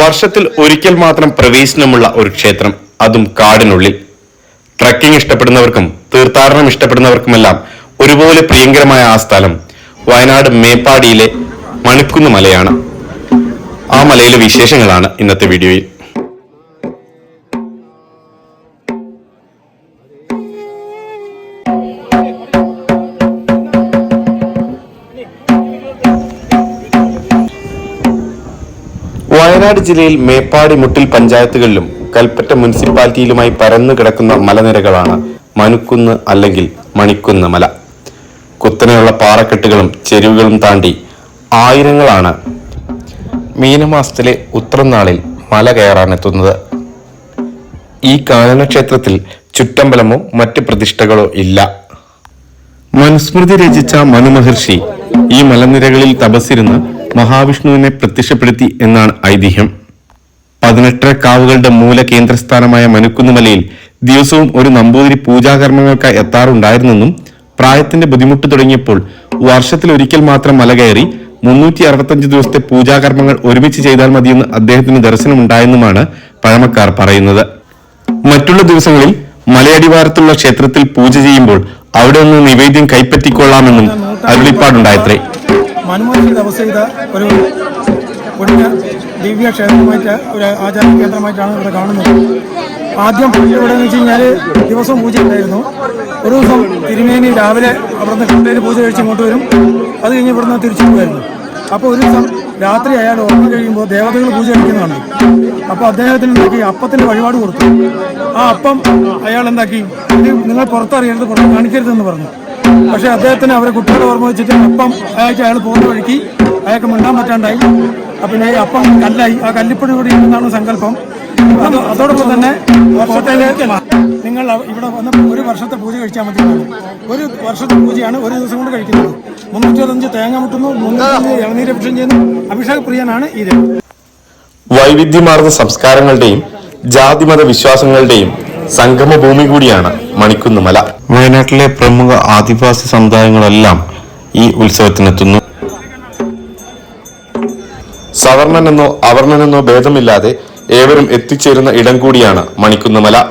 വർഷത്തിൽ ഒരിക്കൽ മാത്രം പ്രവേശനമുള്ള ഒരു ക്ഷേത്രം അതും കാടിനുള്ളിൽ. ട്രക്കിംഗ് ഇഷ്ടപ്പെടുന്നവർക്കും തീർത്ഥാടനം ഇഷ്ടപ്പെടുന്നവർക്കുമെല്ലാം ഒരുപോലെ പ്രിയങ്കരമായ ആ സ്ഥലം വയനാട് മേപ്പാടിയിലെ മണിക്കുന്ന് മലയാണ്. ആ മലയിലെ വിശേഷങ്ങളാണ് ഇന്നത്തെ വീഡിയോയിൽ. വയനാട് ജില്ലയിൽ മേപ്പാടി മുട്ടിൽ പഞ്ചായത്തുകളിലും കൽപ്പറ്റ മുനിസിപ്പാലിറ്റിയിലുമായി പരന്നു കിടക്കുന്ന മലനിരകളാണ് മനുക്കുന്ന് അല്ലെങ്കിൽ മണിക്കുന്ന് മല. കുത്തനെയുള്ള പാറക്കെട്ടുകളും ചെരുവുകളും താണ്ടി ആയിരങ്ങളാണ് മീനമാസത്തിലെ ഉത്രനാളിൽ മല കയറാനെത്തുന്നത്. ഈ കാനനക്ഷേത്രത്തിൽ ചുറ്റമ്പലമോ മറ്റ് പ്രതിഷ്ഠകളോ ഇല്ല. മനുസ്മൃതി രചിച്ച മനുമഹർഷി ഈ മലനിരകളിൽ തപസ്സിരുന്ന് മഹാവിഷ്ണുവിനെ പ്രത്യക്ഷപ്പെടുത്തി എന്നാണ് ഐതിഹ്യം. പതിനെട്ടര കാവുകളുടെ മൂല കേന്ദ്രസ്ഥാനമായ മനുക്കുന്നുമലയിൽ ദിവസവും ഒരു നമ്പൂതിരി പൂജാകർമ്മങ്ങൾക്കായി എത്താറുണ്ടായിരുന്നെന്നും പ്രായത്തിന്റെ ബുദ്ധിമുട്ട് തുടങ്ങിയപ്പോൾ വർഷത്തിൽ ഒരിക്കൽ മാത്രം മല കയറി മുന്നൂറ്റി അറുപത്തഞ്ച് ദിവസത്തെ പൂജാകർമ്മങ്ങൾ ഒരുമിച്ച് ചെയ്താൽ മതിയെന്ന് അദ്ദേഹത്തിന് ദർശനമുണ്ടായെന്നുമാണ് പഴമക്കാർ പറയുന്നത്. മറ്റുള്ള ദിവസങ്ങളിൽ മലയടിവാരത്തുള്ള ക്ഷേത്രത്തിൽ പൂജ ചെയ്യുമ്പോൾ അവിടെ നിന്ന് നിവേദ്യം കൈപ്പറ്റിക്കൊള്ളാമെന്നും അരുളിപ്പാടുണ്ടായത്രേ. മനുമഹർഷി തപസ് ചെയ്ത ഒരു പുണ്യ ദിവ്യ ക്ഷേത്രമായിട്ട് ഒരു ആചാര കേന്ദ്രമായിട്ടാണ് ഇവിടെ കാണുന്നത്. ആദ്യം ഇവിടെ എന്ന് വെച്ച് കഴിഞ്ഞാൽ ദിവസവും പൂജ ഉണ്ടായിരുന്നു. ഒരു ദിവസം തിരുമേനി രാവിലെ അവിടുന്ന് കണ്ടയിൽ പൂജ കഴിച്ച് ഇങ്ങോട്ട് വരും. അത് കഴിഞ്ഞ് ഇവിടുന്ന് തിരിച്ചു പോകുമായിരുന്നു അപ്പോൾ ഒരു ദിവസം രാത്രി അയാൾ ഓർമ്മ കഴിയുമ്പോൾ ദേവതകൾ പൂജ കഴിക്കുന്നതാണ്. അപ്പോൾ അദ്ദേഹത്തിന് എന്താക്കി അപ്പത്തിന്റെ വഴിപാട് കൊടുത്തു. ആ അപ്പം അയാൾ എന്താക്കി? നിങ്ങൾ പുറത്തറിയരുത് പുറത്ത് കാണിക്കരുതെന്ന് പറഞ്ഞു. പക്ഷെ അദ്ദേഹത്തിന് അവരെ കുട്ടികളെ ഓർമ്മ വെച്ചിട്ട് അപ്പം അയാൾക്ക് അയാൾ പോകുന്ന വഴിക്ക് അയാൾക്ക് മിണ്ടാൻ പറ്റാണ്ടായി. അപ്പം ഈ അപ്പം കല്ലായി. ആ കല്ലിപ്പണി കൂടി എന്നാണ് സങ്കല്പം. അത് അതോടൊപ്പം തന്നെ നിങ്ങൾ ഇവിടെ വന്ന് ഒരു വർഷത്തെ പൂജ കഴിച്ചാൽ മതി. ഒരു വർഷത്തെ പൂജയാണ് ഒരു ദിവസം കൊണ്ട് കഴിക്കുന്നത്. മുന്നൂറ്റഞ്ച് തേങ്ങ മുട്ടുന്നു മുന്നൂറ്റഞ്ച് ഇളനീര് അഭിഷേകം ചെയ്യുന്നു. അഭിഷേക പ്രിയനാണ് ദേവൻ വൈവിധ്യമാർന്ന സംസ്കാരങ്ങളുടെയും ജാതിമത വിശ്വാസങ്ങളുടെയും സംഗമ ഭൂമി കൂടിയാണ് മണിക്കുന്ന് മല വയനാട്ടിലെ പ്രമുഖ ആദിവാസി സമുദായങ്ങളെല്ലാം ഈ ഉത്സവത്തിനെത്തുന്നു. സവർണനെന്നോ അവർണനെന്നോ ഭേദമില്ലാതെ ഏവരും എത്തിച്ചേരുന്ന ഇടം കൂടിയാണ് മണിക്കുന്ന് മല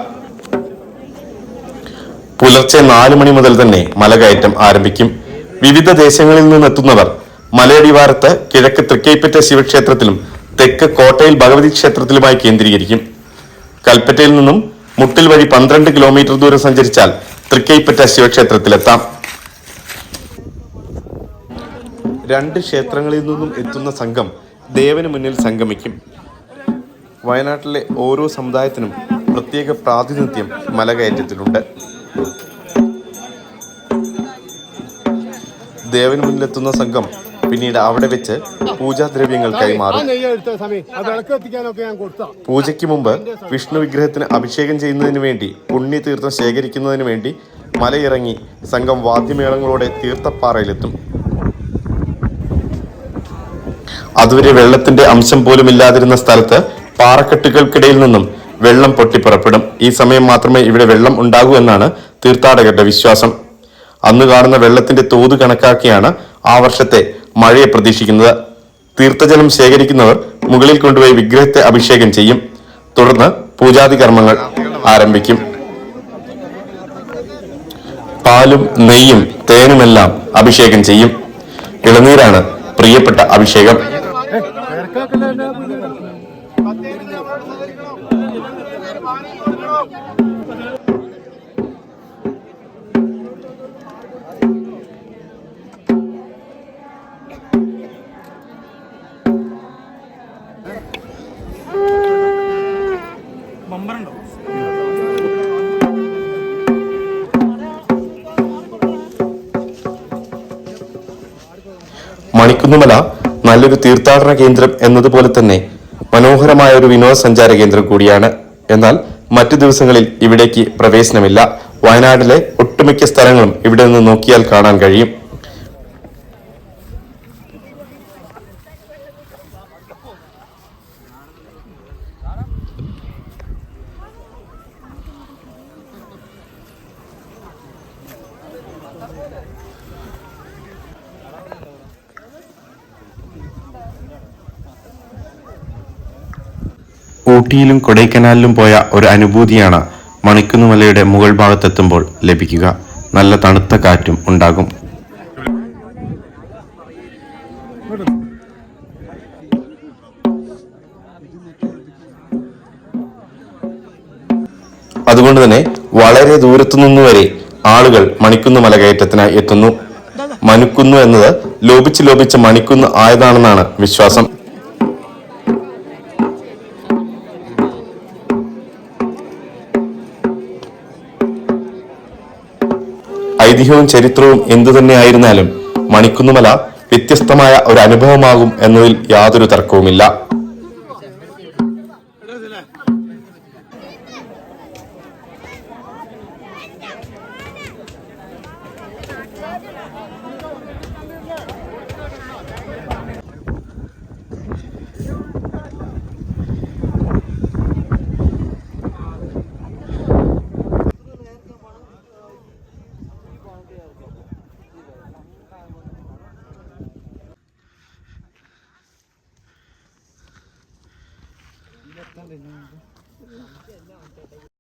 പുലർച്ചെ നാലു മണി മുതൽ തന്നെ മലകയറ്റം ആരംഭിക്കും. വിവിധ ദേശങ്ങളിൽ നിന്നെത്തുന്നവർ മലയടിവാരത്ത് കിഴക്ക് തൃക്കൈപ്പറ്റ ശിവക്ഷേത്രത്തിലും തെക്ക് കോട്ടയിൽ ഭഗവതി ക്ഷേത്രത്തിലുമായി കേന്ദ്രീകരിക്കും. കൽപ്പറ്റയിൽ നിന്നും മുട്ടിൽ വഴി പന്ത്രണ്ട് കിലോമീറ്റർ ദൂരം സഞ്ചരിച്ചാൽ തൃക്കൈപ്പറ്റ ശിവക്ഷേത്രത്തിലെത്താം. രണ്ട് ക്ഷേത്രങ്ങളിൽ നിന്നും എത്തുന്ന സംഘം ദേവന് മുന്നിൽ സംഗമിക്കും. വയനാട്ടിലെ ഓരോ സമുദായത്തിനും പ്രത്യേക പ്രാതിനിധ്യം മലകയറ്റത്തിലുണ്ട്. ദേവന് മുന്നിലെത്തുന്ന സംഘം പിന്നീട് അവിടെ വെച്ച് പൂജാദ്രവ്യങ്ങൾ കൈമാറും. പൂജയ്ക്ക് മുമ്പ് വിഷ്ണു വിഗ്രഹത്തിന് അഭിഷേകം ചെയ്യുന്നതിന് വേണ്ടി പുണ്യതീർത്ഥം ശേഖരിക്കുന്നതിന് വേണ്ടി മലയിറങ്ങി സംഘം വാദ്യമേളങ്ങളോടെ തീർത്ഥപ്പാറയിലെത്തും. അതുവരെ വെള്ളത്തിന്റെ അംശം പോലും ഇല്ലാതിരുന്ന സ്ഥലത്ത് പാറക്കെട്ടുകൾക്കിടയിൽ നിന്നും വെള്ളം പൊട്ടിപ്പുറപ്പെടും. ഈ സമയം മാത്രമേ ഇവിടെ വെള്ളം ഉണ്ടാകൂ എന്നാണ് തീർത്ഥാടകരുടെ വിശ്വാസം. അന്ന് കാണുന്ന വെള്ളത്തിന്റെ തോത് കണക്കാക്കിയാണ് ആ വർഷത്തെ മഴയെ പ്രതീക്ഷിക്കുന്നത്. തീർത്ഥജലം ശേഖരിക്കുന്നവർ മുകളിൽ കൊണ്ടുപോയി വിഗ്രഹത്തെ അഭിഷേകം ചെയ്യും. തുടർന്ന് പൂജാതി കർമ്മങ്ങൾ ആരംഭിക്കും. പാലും നെയ്യും തേനുമെല്ലാം അഭിഷേകം ചെയ്യും. ഇളനീരാണ് പ്രിയപ്പെട്ട അഭിഷേകം. ബമ്പറുണ്ടോ മണിക്കുന്നുമല നല്ലൊരു തീർത്ഥാടന കേന്ദ്രം എന്നതുപോലെ തന്നെ മനോഹരമായ ഒരു വിനോദസഞ്ചാര കേന്ദ്രം കൂടിയാണ്. എന്നാൽ മറ്റു ദിവസങ്ങളിൽ ഇവിടേക്ക് പ്രവേശനമില്ല. വയനാട്ടിലെ ഒട്ടുമിക്ക സ്ഥലങ്ങളും ഇവിടെ നിന്ന് നോക്കിയാൽ കാണാൻ കഴിയും. ഊട്ടിയിലും കൊടൈക്കനാലിലും പോയ ഒരു അനുഭൂതിയാണ് മണിക്കുന്നുമലയുടെ മുകൾ ഭാഗത്തെത്തുമ്പോൾ ലഭിക്കുക. നല്ല തണുത്ത കാറ്റും ഉണ്ടാകും. അതുകൊണ്ട് തന്നെ വളരെ ദൂരത്തു നിന്നുവരെ ആളുകൾ മണിക്കുന്ന് മലകയറ്റത്തിനായി എത്തുന്നു. മനുക്കുന്നു എന്നത് ലോപിച്ച് ലോപിച്ച് മണിക്കുന്ന് ആയതാണെന്നാണ് വിശ്വാസം. ഐതിഹ്യവും ചരിത്രവും എന്തു തന്നെയായിരുന്നാലും മണിക്കുന്നുമല വ്യത്യസ്തമായ ഒരു അനുഭവമാകും എന്നതിൽ യാതൊരു തർക്കവുമില്ല. 嗯，对，这，